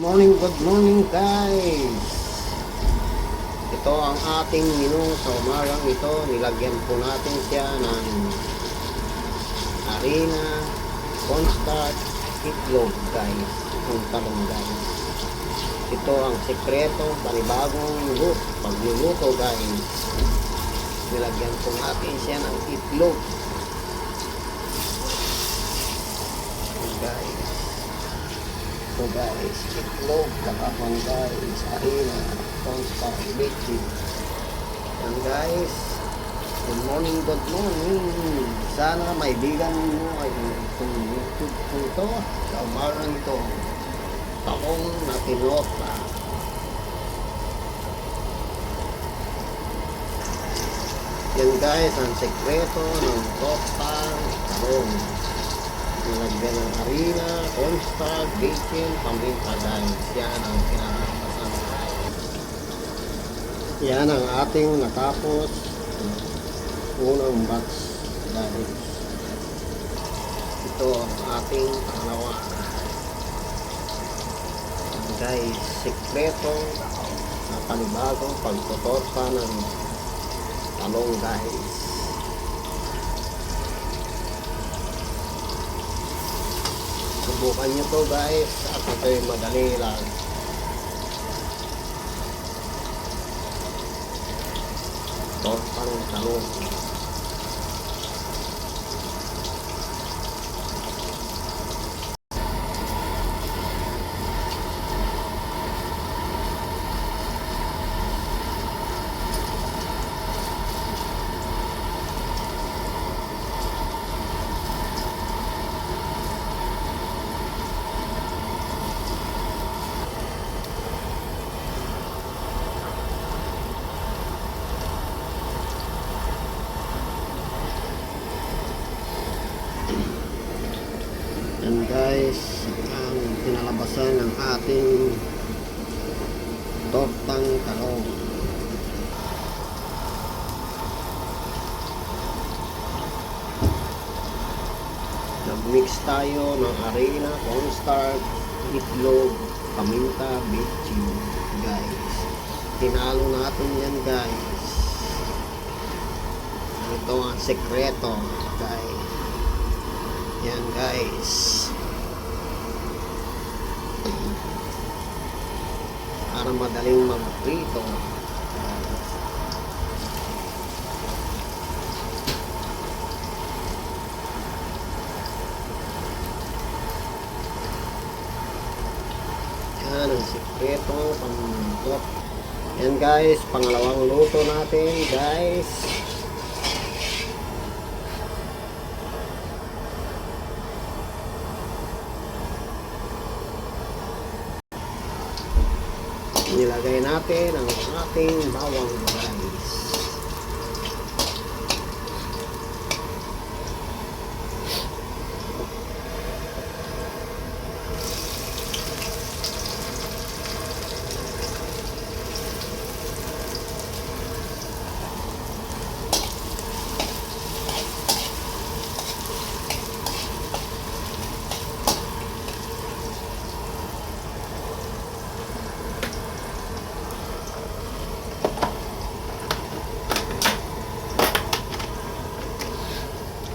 Morning, good morning guys! Ito ang ating menu sa umagang ito. Nilagyan po natin siya ng harina, cornstarch, itlog guys. Itong talong guys. Ito ang sekreto, panibagong luto. Pagluluto guys. Nilagyan po natin siya ng itlog. Guys. So guys, itlog, kakapang guys, harina, cornstarch, baking. Yan guys, good morning, good morning. Sana may bigan mo ay itong YouTube ko ito, sa umarang ito, takong na tinota. Yan guys, ang sekreto ng topang talong nilagyan ng harina, cornstarch, bacon, paminta guys. Yan ang kinakatasan. Yan ang ating natapos unang batch guys. Ito ang ating pangalawa. Guys, sekreto na panibagong pagtotorta ng talong guys. Subukan nyo to guys at ito'y madali lang. Tortang talong. Yan guys, ang pinalabasan ng ating tortang talong. Nag-mix tayo ng harina, cornstarch, itlog, paminta, bitchin, guys. Tinalo natin yan guys. Ito ang sekreto, guys. Yan guys. Para madaling magprito. Yan ang sikreto pangluto. Yan guys, pangalawang luto natin guys. Nilagay natin ang ating bawang guys.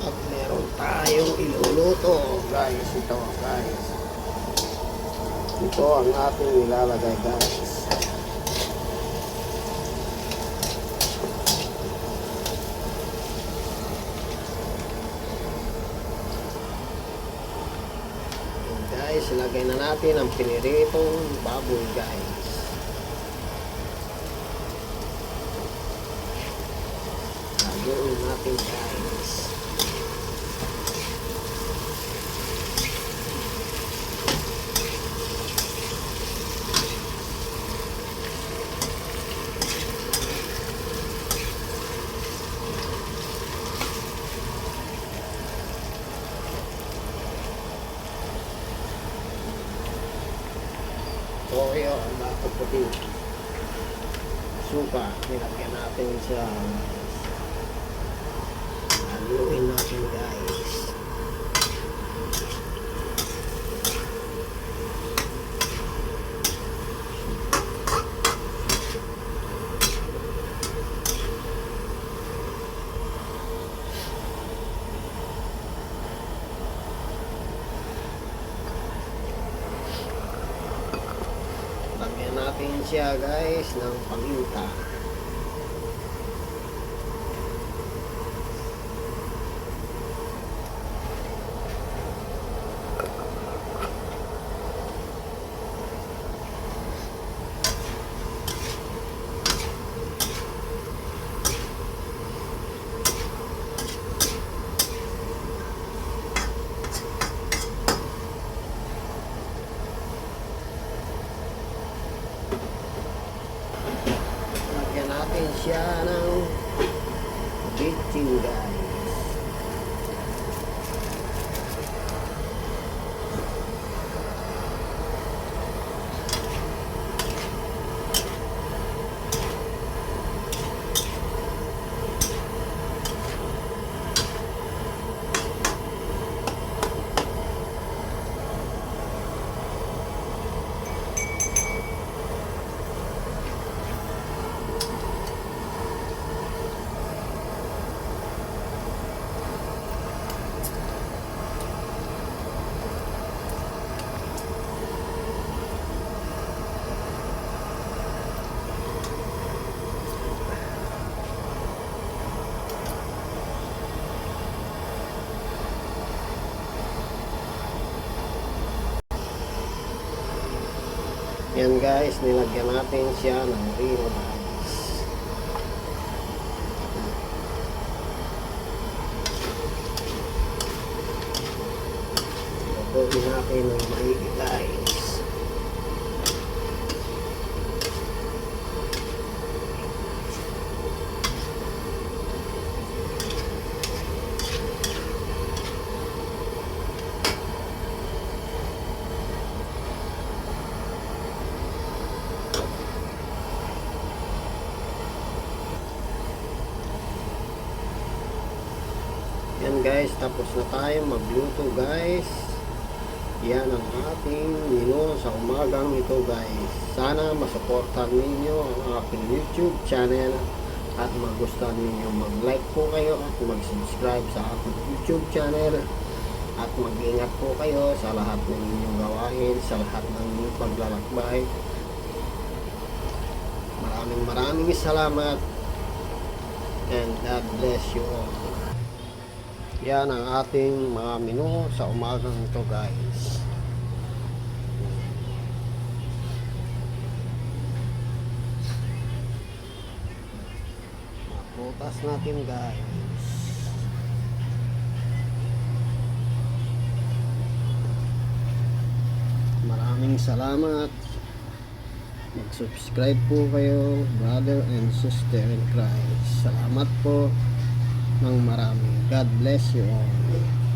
At meron tayong iluluto guys. Ito guys. Ito ang ating ilalagay guys. Guys, ilagay na natin ang piniritong baboy guys. Lagyan natin guys. Puti. Suka, nilagyan natin sa haluin natin guys. natin siya guys ng paminta. Lagyan natin siya ng bitchin guys. Yan guys, nilagyan natin siya ng Rino guys. Lutuin natin ng maigi guys. Yan guys, tapos na tayo magluto guys. Yan ang ating menu sa umagang ito guys. Sana masuportan ninyo ang aking YouTube channel at magustuhan ninyo mag-like po kayo at mag-subscribe sa aking YouTube channel at mag-ingat po kayo sa lahat ng inyong gawain, sa lahat ng inyong paglalakbay. Maraming maraming salamat and God bless you all. Yan ang ating mga menu sa umagang ito guys. Putas natin guys. Maraming salamat. Mag-subscribe po kayo, brother and sister in Christ. Salamat po ng marami. God bless you all.